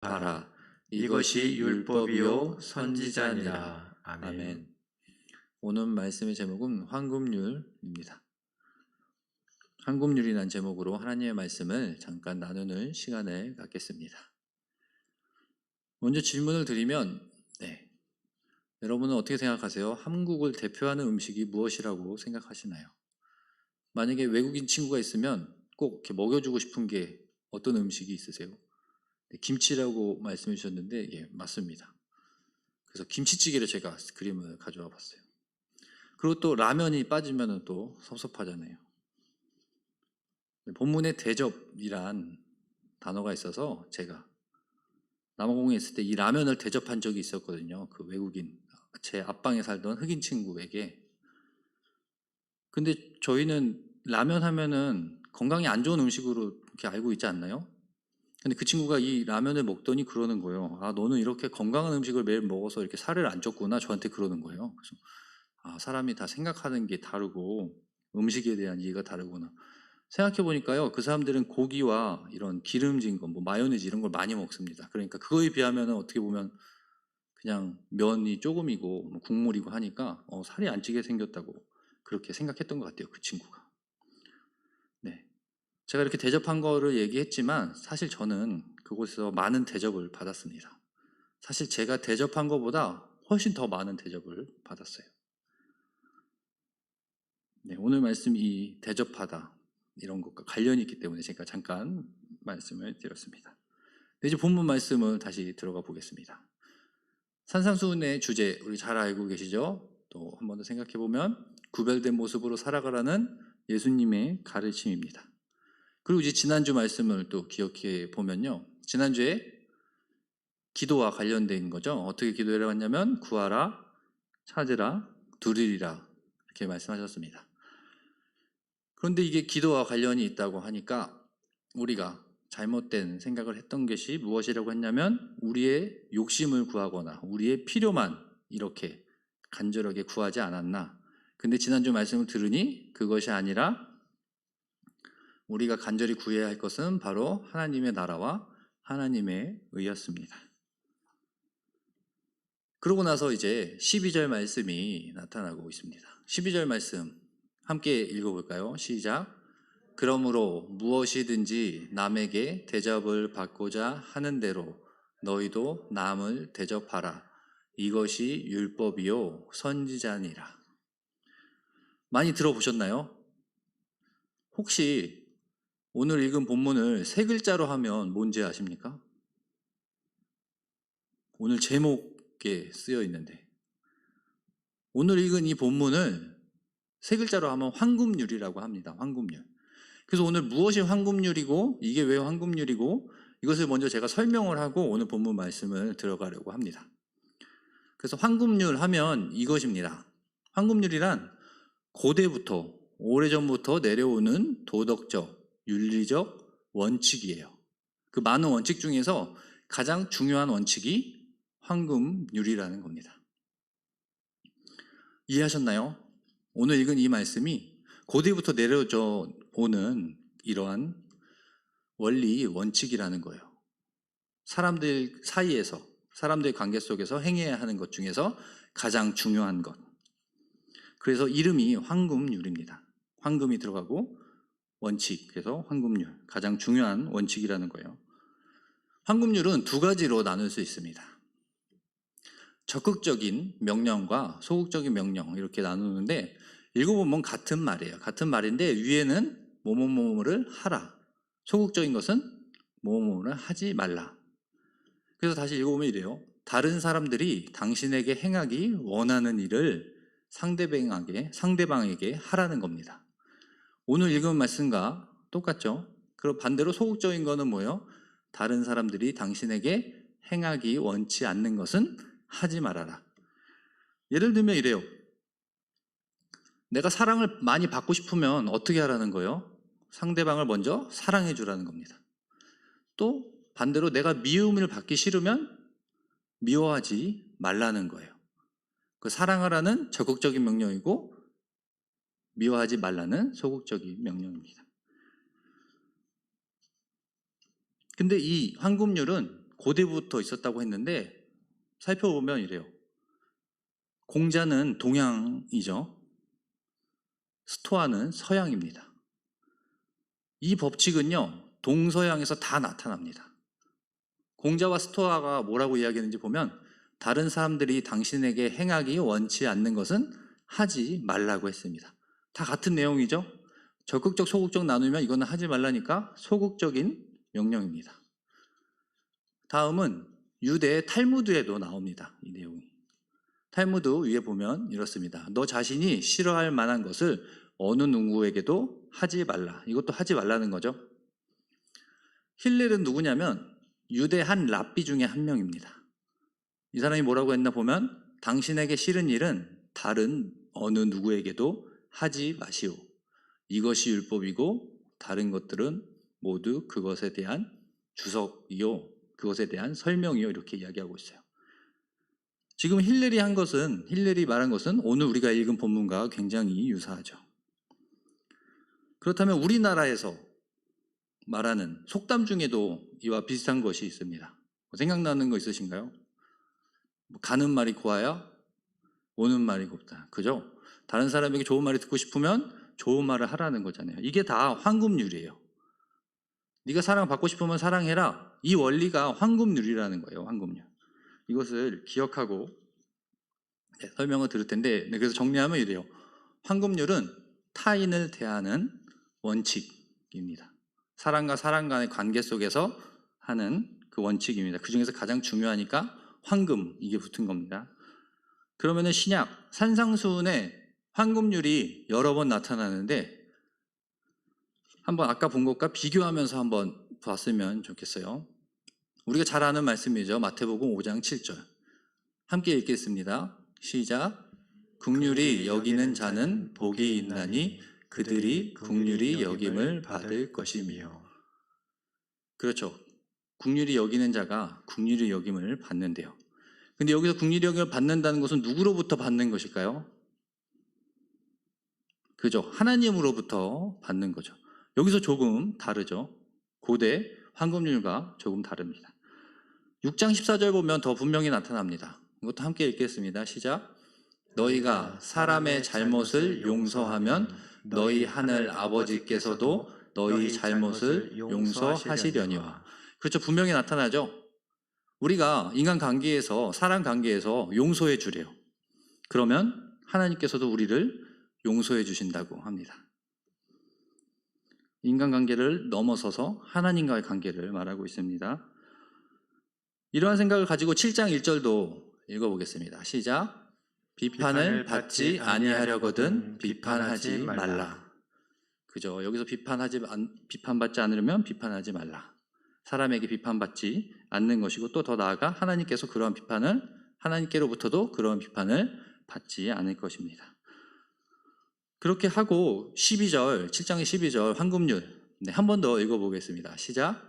봐라. 이것이 율법이요 선지자니라. 아멘. 아멘. 오늘 말씀의 제목은 황금률입니다. 황금률이란 제목으로 하나님의 말씀을 잠깐 나누는 시간을 갖겠습니다. 먼저 질문을 드리면, 네. 여러분은 어떻게 생각하세요? 한국을 대표하는 음식이 무엇이라고 생각하시나요? 만약에 외국인 친구가 있으면 꼭 이렇게 먹여주고 싶은 게 어떤 음식이 있으세요? 네, 김치라고 말씀해 주셨는데, 예, 맞습니다. 그래서 김치찌개를 제가 그림을 가져와 봤어요. 그리고 또 라면이 빠지면 또 섭섭하잖아요. 네, 본문에 대접이란 단어가 있어서 제가 남아공에 있을 때 이 라면을 대접한 적이 있었거든요. 그 외국인 제 앞방에 살던 흑인 친구에게. 근데 저희는 라면 하면은 건강에 안 좋은 음식으로 이렇게 알고 있지 않나요? 근데 그 친구가 이 라면을 먹더니 그러는 거예요. 아, 너는 이렇게 건강한 음식을 매일 먹어서 이렇게 살을 안 쪘구나. 저한테 그러는 거예요. 그래서 아, 사람이 다 생각하는 게 다르고 음식에 대한 이해가 다르구나. 생각해 보니까요, 그 사람들은 고기와 이런 기름진 거, 뭐 마요네즈 이런 걸 많이 먹습니다. 그러니까 그거에 비하면 어떻게 보면 그냥 면이 조금이고 뭐 국물이고 하니까 어, 살이 안 찌게 생겼다고 그렇게 생각했던 것 같아요, 그 친구가. 네, 제가 이렇게 대접한 거를 얘기했지만 사실 저는 그곳에서 많은 대접을 받았습니다. 사실 제가 대접한 것보다 훨씬 더 많은 대접을 받았어요. 네, 오늘 말씀 이 대접하다 이런 것과 관련이 있기 때문에 제가 잠깐 말씀을 드렸습니다. 네, 이제 본문 말씀을 다시 들어가 보겠습니다. 산상수훈의 주제 우리 잘 알고 계시죠? 또 한 번 더 생각해 보면 구별된 모습으로 살아가라는 예수님의 가르침입니다. 그리고 이제 지난주 말씀을 또 기억해 보면요. 지난주에 기도와 관련된 거죠. 어떻게 기도해라고 했냐면 구하라, 찾으라, 두리리라 이렇게 말씀하셨습니다. 그런데 이게 기도와 관련이 있다고 하니까 우리가 잘못된 생각을 했던 것이 무엇이라고 했냐면 우리의 욕심을 구하거나 우리의 필요만 이렇게 간절하게 구하지 않았나. 근데 지난주 말씀을 들으니 그것이 아니라 우리가 간절히 구해야 할 것은 바로 하나님의 나라와 하나님의 의였습니다. 그러고 나서 이제 12절 말씀이 나타나고 있습니다. 12절 말씀 함께 읽어볼까요? 시작. 그러므로 무엇이든지 남에게 대접을 받고자 하는 대로 너희도 남을 대접하라. 이것이 율법이요 선지자니라. 많이 들어보셨나요? 혹시 오늘 읽은 본문을 세 글자로 하면 뭔지 아십니까? 오늘 제목에 쓰여 있는데 오늘 읽은 이 본문을 세 글자로 하면 황금률이라고 합니다. 황금률. 그래서 오늘 무엇이 황금률이고 이게 왜 황금률이고 이것을 먼저 제가 설명을 하고 오늘 본문 말씀을 들어가려고 합니다. 그래서 황금률 하면 이것입니다. 황금률이란 고대부터 오래전부터 내려오는 도덕적, 윤리적 원칙이에요. 그 많은 원칙 중에서 가장 중요한 원칙이 황금률이라는 겁니다. 이해하셨나요? 오늘 읽은 이 말씀이 고대부터 내려져 오는 이러한 원리, 원칙이라는 거예요. 사람들 사이에서, 사람들의 관계 속에서 행해야 하는 것 중에서 가장 중요한 것. 그래서 이름이 황금률입니다. 황금이 들어가고 원칙, 그래서 황금률. 가장 중요한 원칙이라는 거예요. 황금률은 두 가지로 나눌 수 있습니다. 적극적인 명령과 소극적인 명령 이렇게 나누는데 읽어보면 같은 말이에요. 같은 말인데 위에는 뭐뭐뭐를 하라. 소극적인 것은 뭐뭐를 하지 말라. 그래서 다시 읽어보면 이래요. 다른 사람들이 당신에게 행하기 원하는 일을 상대방에게 상대방에게 하라는 겁니다. 오늘 읽은 말씀과 똑같죠? 그리고 반대로 소극적인 거는 뭐예요? 다른 사람들이 당신에게 행하기 원치 않는 것은 하지 말아라. 예를 들면 이래요. 내가 사랑을 많이 받고 싶으면 어떻게 하라는 거예요? 상대방을 먼저 사랑해 주라는 겁니다. 또 반대로 내가 미움을 받기 싫으면 미워하지 말라는 거예요. 그 사랑하라는 적극적인 명령이고 미워하지 말라는 소극적인 명령입니다. 근데 이 황금률은 고대부터 있었다고 했는데 살펴보면 이래요. 공자는 동양이죠. 스토아는 서양입니다. 이 법칙은요, 동서양에서 다 나타납니다. 공자와 스토아가 뭐라고 이야기했는지 보면 다른 사람들이 당신에게 행하기 원치 않는 것은 하지 말라고 했습니다. 다 같은 내용이죠. 적극적, 소극적 나누면 이거는 하지 말라니까 소극적인 명령입니다. 다음은 유대 탈무드에도 나옵니다. 이 내용이. 탈무드 위에 보면 이렇습니다. 너 자신이 싫어할 만한 것을 어느 누구에게도 하지 말라. 이것도 하지 말라는 거죠. 힐렐은 누구냐면 유대 한 랍비 중에 한 명입니다. 이 사람이 뭐라고 했나 보면 당신에게 싫은 일은 다른 어느 누구에게도 하지 마시오. 이것이 율법이고 다른 것들은 모두 그것에 대한 주석이요. 그것에 대한 설명이요. 이렇게 이야기하고 있어요. 지금 힐렐이 한 것은 힐렐이 말한 것은 오늘 우리가 읽은 본문과 굉장히 유사하죠. 그렇다면 우리나라에서 말하는 속담 중에도 이와 비슷한 것이 있습니다. 생각나는 거 있으신가요? 뭐 가는 말이 고와야 오는 말이 곱다. 그죠? 다른 사람에게 좋은 말이 듣고 싶으면 좋은 말을 하라는 거잖아요. 이게 다 황금률이에요. 네가 사랑받고 싶으면 사랑해라. 이 원리가 황금률이라는 거예요. 황금률. 이것을 기억하고 네, 설명을 들을 텐데 네, 그래서 정리하면 이래요. 황금률은 타인을 대하는 원칙입니다. 사람과 사람 간의 관계 속에서 하는 그 원칙입니다. 그 중에서 가장 중요하니까 황금 이게 붙은 겁니다. 그러면은 신약 산상수훈에 황금률이 여러 번 나타나는데 한번 아까 본 것과 비교하면서 한번 봤으면 좋겠어요. 우리가 잘 아는 말씀이죠. 마태복음 5장 7절. 함께 읽겠습니다. 시작. 국률이 여기는 자는 복이 있나니 그들이 국률이 여김을 받을 것이며. 그렇죠. 국률이 여기는 자가 국률이 여김을 받는데요. 근데 여기서 국률이 여김을 받는다는 것은 누구로부터 받는 것일까요? 그죠. 하나님으로부터 받는 거죠. 여기서 조금 다르죠. 고대 황금률과 조금 다릅니다. 6장 14절 보면 더 분명히 나타납니다. 이것도 함께 읽겠습니다. 시작. 너희가 사람의 잘못을 용서하면 너희 하늘 아버지께서도 너희 잘못을 용서하시려니와. 그렇죠. 분명히 나타나죠. 우리가 인간 관계에서 사람 관계에서 용서해 주래요. 그러면 하나님께서도 우리를 용서해 주신다고 합니다. 인간관계를 넘어서서 하나님과의 관계를 말하고 있습니다. 이러한 생각을 가지고 7장 1절도 읽어보겠습니다. 시작. 비판을 받지 아니하려거든 비판하지 말라. 그죠? 여기서 비판하지 안, 비판받지 않으려면 비판하지 말라. 사람에게 비판받지 않는 것이고 또 더 나아가 하나님께서 그러한 비판을 하나님께로부터도 그러한 비판을 받지 않을 것입니다. 그렇게 하고 12절, 7장의 12절 황금률 네, 한 번 더 읽어보겠습니다. 시작.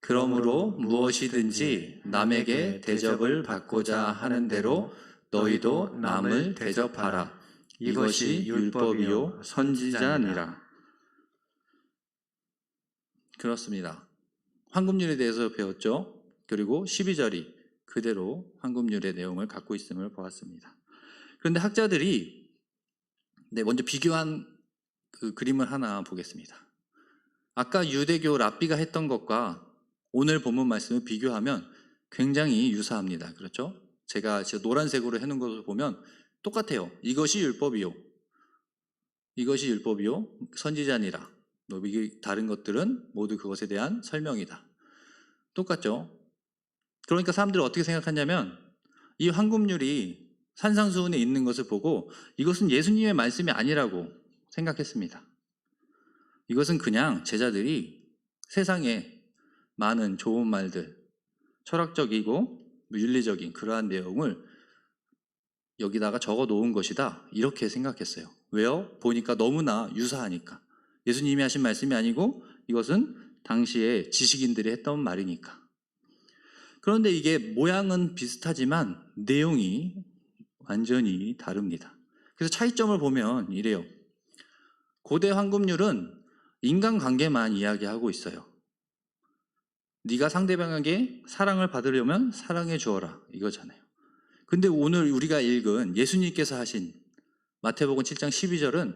그러므로 무엇이든지 남에게 대접을 받고자 하는 대로 너희도 남을 대접하라. 이것이 율법이요 선지자니라. 그렇습니다. 황금률에 대해서 배웠죠. 그리고 12절이 그대로 황금률의 내용을 갖고 있음을 보았습니다. 그런데 학자들이 네, 먼저 비교한 그 그림을 하나 보겠습니다. 아까 유대교 랍비가 했던 것과 오늘 본문 말씀을 비교하면 굉장히 유사합니다. 그렇죠? 제가 노란색으로 해놓은 것을 보면 똑같아요. 이것이 율법이요. 이것이 율법이요. 선지자니라. 뭐 다른 것들은 모두 그것에 대한 설명이다. 똑같죠? 그러니까 사람들이 어떻게 생각하냐면 이 황금률이 산상수훈에 있는 것을 보고 이것은 예수님의 말씀이 아니라고 생각했습니다. 이것은 그냥 제자들이 세상에 많은 좋은 말들, 철학적이고 윤리적인 그러한 내용을 여기다가 적어 놓은 것이다. 이렇게 생각했어요. 왜요? 보니까 너무나 유사하니까. 예수님이 하신 말씀이 아니고 이것은 당시에 지식인들이 했던 말이니까. 그런데 이게 모양은 비슷하지만 내용이 완전히 다릅니다. 그래서 차이점을 보면 이래요. 고대 황금률은 인간관계만 이야기하고 있어요. 네가 상대방에게 사랑을 받으려면 사랑해 주어라 이거잖아요. 근데 오늘 우리가 읽은 예수님께서 하신 마태복음 7장 12절은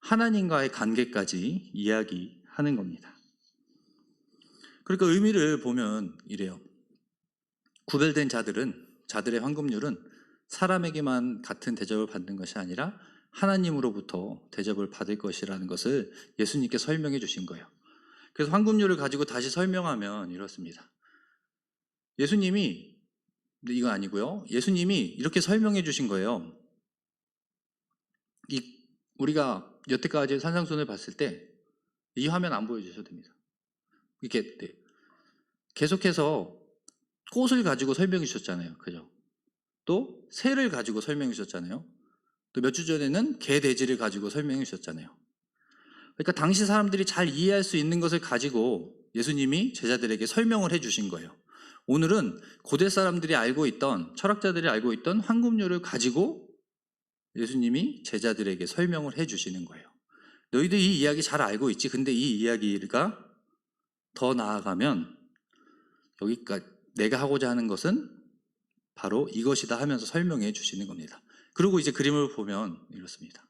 하나님과의 관계까지 이야기하는 겁니다. 그러니까 의미를 보면 이래요. 구별된 자들은 자들의 황금률은 사람에게만 같은 대접을 받는 것이 아니라 하나님으로부터 대접을 받을 것이라는 것을 예수님께 설명해 주신 거예요. 그래서 황금률을 가지고 다시 설명하면 이렇습니다. 예수님이 이거 아니고요. 예수님이 이렇게 설명해 주신 거예요. 이 우리가 여태까지 산상순을 봤을 때 이 화면 안 보여주셔도 됩니다. 이렇게 네. 계속해서 꽃을 가지고 설명해 주셨잖아요. 그죠? 또 새를 가지고 설명해 주셨잖아요. 또 몇 주 전에는 개 돼지를 가지고 설명해 주셨잖아요. 그러니까 당시 사람들이 잘 이해할 수 있는 것을 가지고 예수님이 제자들에게 설명을 해 주신 거예요. 오늘은 고대 사람들이 알고 있던 철학자들이 알고 있던 황금률을 가지고 예수님이 제자들에게 설명을 해 주시는 거예요. 너희들 이 이야기 잘 알고 있지. 근데 이 이야기가 더 나아가면 여기까지 내가 하고자 하는 것은 바로 이것이다 하면서 설명해 주시는 겁니다. 그리고 이제 그림을 보면 이렇습니다.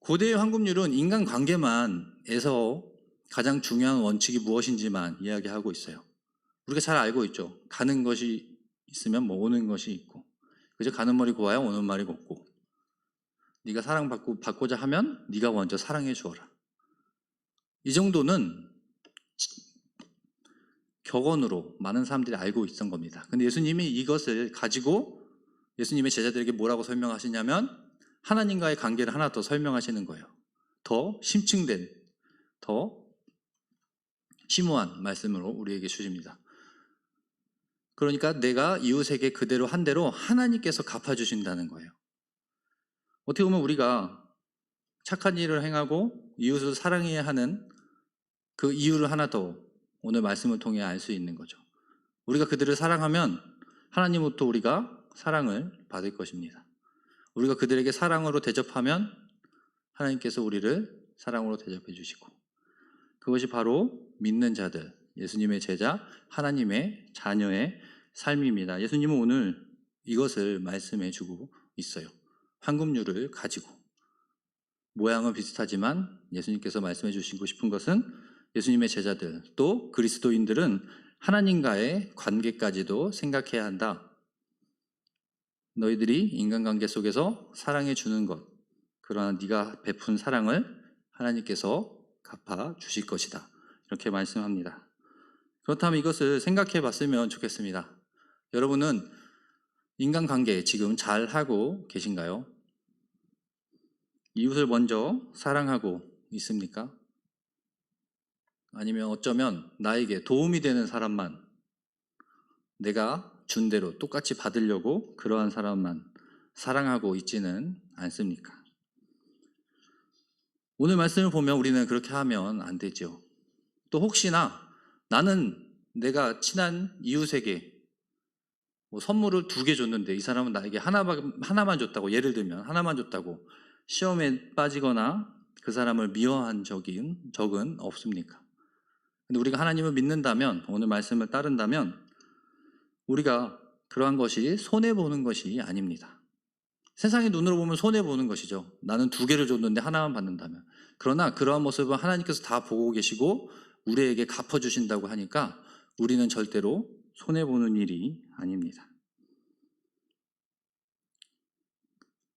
고대의 황금률은 인간 관계만에서 가장 중요한 원칙이 무엇인지만 이야기하고 있어요. 우리가 잘 알고 있죠. 가는 것이 있으면 뭐 오는 것이 있고, 그저 가는 말이 고와야 오는 말이 곱고, 네가 사랑받고 받고자 하면 네가 먼저 사랑해 주어라. 이 정도는 격언으로 많은 사람들이 알고 있던 겁니다. 근데 예수님이 이것을 가지고 예수님의 제자들에게 뭐라고 설명하시냐면 하나님과의 관계를 하나 더 설명하시는 거예요. 더 심층된, 더 심오한 말씀으로 우리에게 주십니다. 그러니까 내가 이웃에게 그대로 한 대로 하나님께서 갚아주신다는 거예요. 어떻게 보면 우리가 착한 일을 행하고 이웃을 사랑해야 하는 그 이유를 하나 더 오늘 말씀을 통해 알 수 있는 거죠. 우리가 그들을 사랑하면 하나님부터 우리가 사랑을 받을 것입니다. 우리가 그들에게 사랑으로 대접하면 하나님께서 우리를 사랑으로 대접해 주시고 그것이 바로 믿는 자들, 예수님의 제자, 하나님의 자녀의 삶입니다. 예수님은 오늘 이것을 말씀해 주고 있어요. 황금률을 가지고 모양은 비슷하지만 예수님께서 말씀해 주시고 싶은 것은 예수님의 제자들 또 그리스도인들은 하나님과의 관계까지도 생각해야 한다. 너희들이 인간관계 속에서 사랑해 주는 것, 그러나 네가 베푼 사랑을 하나님께서 갚아 주실 것이다. 이렇게 말씀합니다. 그렇다면 이것을 생각해 봤으면 좋겠습니다. 여러분은 인간관계 지금 잘 하고 계신가요? 이웃을 먼저 사랑하고 있습니까? 아니면 어쩌면 나에게 도움이 되는 사람만 내가 준 대로 똑같이 받으려고 그러한 사람만 사랑하고 있지는 않습니까? 오늘 말씀을 보면 우리는 그렇게 하면 안 되죠. 또 혹시나 나는 내가 친한 이웃에게 뭐 선물을 두 개 줬는데 이 사람은 나에게 하나만, 하나만 줬다고 예를 들면 하나만 줬다고 시험에 빠지거나 그 사람을 미워한 적인, 적은 없습니까? 근데 우리가 하나님을 믿는다면 오늘 말씀을 따른다면 우리가 그러한 것이 손해 보는 것이 아닙니다. 세상의 눈으로 보면 손해 보는 것이죠. 나는 두 개를 줬는데 하나만 받는다면. 그러나 그러한 모습은 하나님께서 다 보고 계시고 우리에게 갚아 주신다고 하니까 우리는 절대로 손해 보는 일이 아닙니다.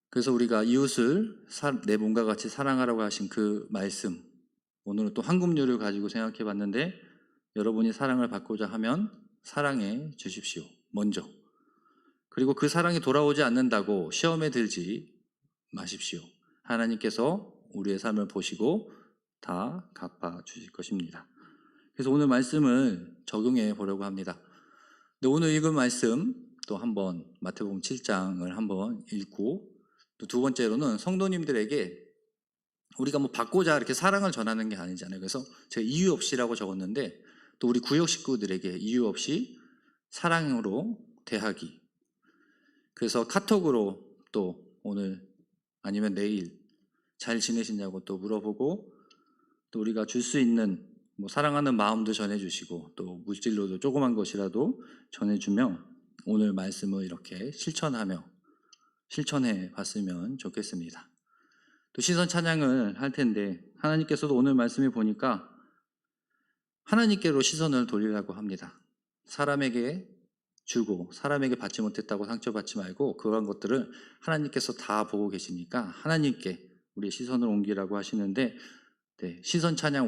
그래서 우리가 이웃을 내 몸과 같이 사랑하라고 하신 그 말씀, 오늘은 또 황금률을 가지고 생각해 봤는데 여러분이 사랑을 받고자 하면 사랑해 주십시오. 먼저. 그리고 그 사랑이 돌아오지 않는다고 시험에 들지 마십시오. 하나님께서 우리의 삶을 보시고 다 갚아 주실 것입니다. 그래서 오늘 말씀을 적용해 보려고 합니다. 근데 오늘 읽은 말씀 또 한번 마태복음 7장을 한번 읽고 또 두 번째로는 성도님들에게 우리가 뭐 받고자 이렇게 사랑을 전하는 게 아니잖아요. 그래서 제가 이유 없이라고 적었는데 또 우리 구역 식구들에게 이유 없이 사랑으로 대하기. 그래서 카톡으로 또 오늘 아니면 내일 잘 지내시냐고 또 물어보고 또 우리가 줄 수 있는 뭐 사랑하는 마음도 전해주시고 또 물질로도 조그만 것이라도 전해주며 오늘 말씀을 이렇게 실천하며 실천해 봤으면 좋겠습니다. 또 시선 찬양을 할 텐데 하나님께서도 오늘 말씀에 보니까 하나님께로 시선을 돌리라고 합니다. 사람에게 주고 사람에게 받지 못했다고 상처받지 말고 그런 것들을 하나님께서 다 보고 계시니까 하나님께 우리의 시선을 옮기라고 하시는데 네, 시선 찬양 우리